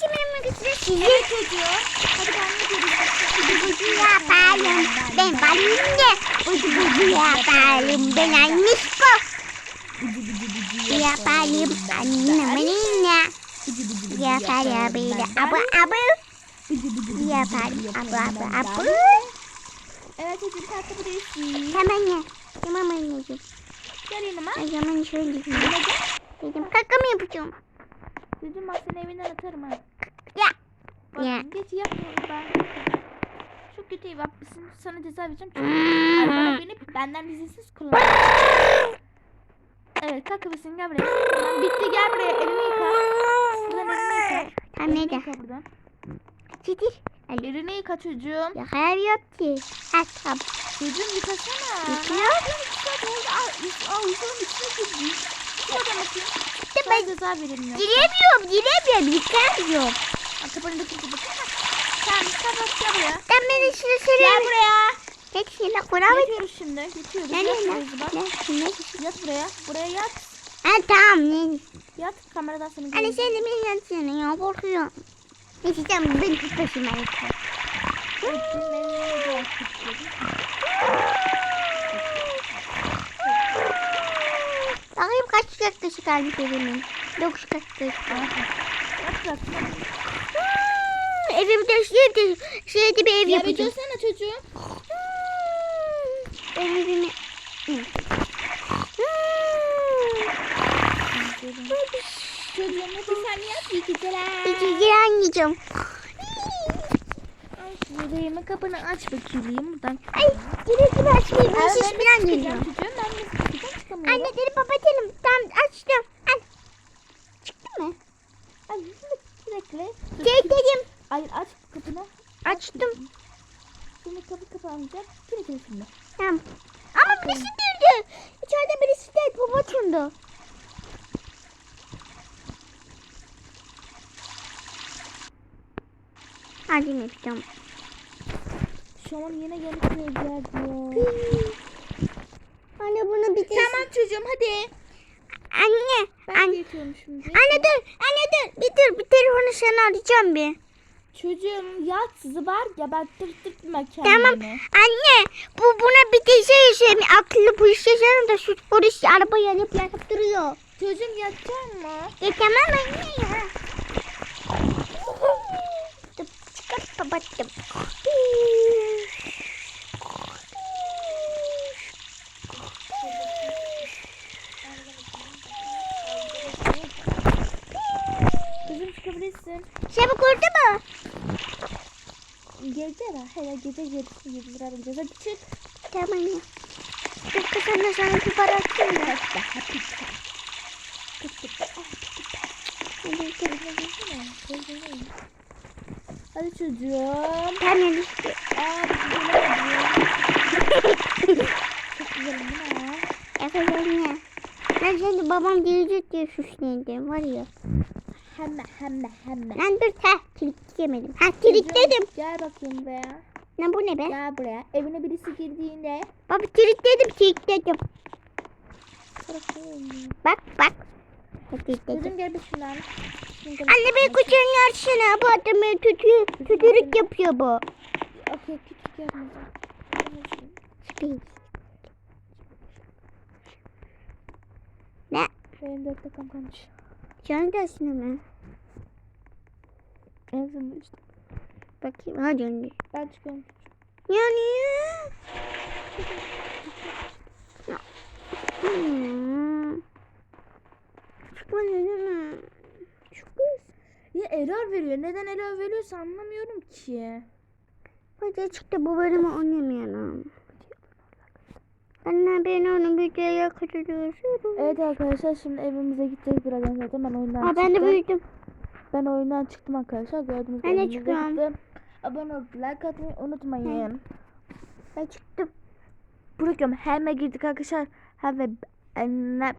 Şimdi mümkünse sizin çocuğu. Hadi ben ne? Bucu yapalım. Ben balım de. Bucu bucu yapalım. Ben annişko. Yapalım. Annemin Yapalım böyle. Abu abu. Yapalım. Abu abu abu. Evet çocuğum kalkabilirsin. Hemen ya. Tamam anneciğim. Gel yanıma. O zaman şöyle. Dedim kaka mı yapacağım? Çocuğum bak seni evinden atarım ha. Ya. Bak Ya. geç yapmıyorum ben. Çok kötü ev yapmışsın. Sana ceza vereceğim. Çünkü Hmm. arabana binip benden izinsiz kullan. Evet kalkabilirsin gel buraya. Tamam, bitti gel buraya elini yıka. Buradan elini yıka. Tamam neydi? yıka buradan. Çitir. Elini yıka çocuğum. Ya hayal yok ki. Ha tamam. Çocuğum yıkasana. Yıkıyor. Ne yapıyorsun? İki saat oldu. Al, yık- al yıkanın içine girdi. Şuradan bakayım. İşte Sana ben ceza verilmiyor. giremiyorum. Giremiyorum. Yıkamıyorum. Kapını kilitli bakayım. Tamam kapat gel buraya. Sen beni şunu Gel söyle. buraya. Geç şöyle kuramı. Yatıyoruz şimdi. Yatıyoruz. Ne Yat ne buraya ne? Ne? Yat buraya. Buraya yat. Ha tamam ne? Yat. Kameradan seni Anne görüyorum. sen de beni yansana ya korkuyorum. Neyse tamam ben tek başıma yapıyorum. Evet, benim evime de kilitledim. Dakikası kalmış evimin. 9 dakikası. Yat bırak. Hmm, Evimde şeyde, şeyde bir ev Ya bir yapacağım. dursana çocuğum. Ben evimi... Hmm. Çocuğum hadi sen yat. İyi geceler. İki anneciğim. Ay şu bebeğimin kapını aç bakayım. Buradan. Ay direktimi açmayayım. Ben falan nasıl geliyor. çıkacağım Çocuğum ben nasıl Anne dedi kapatalım. Tamam açtım. Al. Çıktı mı? Ay. Şey dedim. Hayır aç kapını. Açtım. Şimdi kapı kapanacak. Kilit şimdi. Tamam. Ama birisi girdi. İçeride birisi değil. Babacımdı. Hadi ne yapacağım? Şu an yine gelip buraya diyor. Anne bunu bir Tamam çocuğum hadi. Anne. Yatıyorum şimdi. Anne dur. Anne dur. Bir dur. Bir telefonu sana arayacağım bir. Çocuğum yat zıbar gebertirtme kendini. Tamam. Anne. Bu buna bir de şey şey. Akıllı polis yaşarım da şu polis araba yanıp yakıp duruyor. Çocuğum yatacak mı? Ya tamam anne ya. Çıkart kapattım. Çıkabilirsin. Çabuk oldu mu? Gece ara. Hele gece yarısı lira alacağız. Hadi çık. Tamam ya. Dur kız sana sana bir para atayım da. Daha pizza. Hadi dur. Hadi çocuğum. Tamam işte. Aa bu güzel. Çok güzel oldu ha. Efendim ya. Ben şimdi babam gelecek diye süslendim var ya. Hemme hemme hemme. Lan dur ha kilitleyemedim. Ha kilitledim. Gel bakayım buraya. Lan bu ne be? Gel buraya. Evine birisi girdiğinde. Baba kilitledim kilitledim. Bak bak. Çocuğum gel bir şundan. Anne beni kucağına açsana. Bu adam beni tütü, tütürük yapıyor bu. Okey küçük yapmayacağım. Space. Ne? Benim dört dakikam kalmış. Can dersine mi? En sonunda işte. Bakayım. Ha döndü. Ben çıkıyorum. Ya niye? Ya. Hmm. Çıkmadı değil mi? Çıkıyor. Ya error veriyor. Neden error veriyorsa anlamıyorum ki. Hadi çıktı bu bölümü oynamıyorum. Anne ben onu videoya katılıyorum. Evet arkadaşlar şimdi evimize gideceğiz birazdan zaten ben oyundan Aa, ben de çıktım. büyüdüm. Ben oyundan çıktım arkadaşlar gördüğünüz Ben de çıkıyorum. Abone olup like atmayı unutmayın. Ben çıktım. Bırakıyorum. Hemen girdik arkadaşlar. Have a, a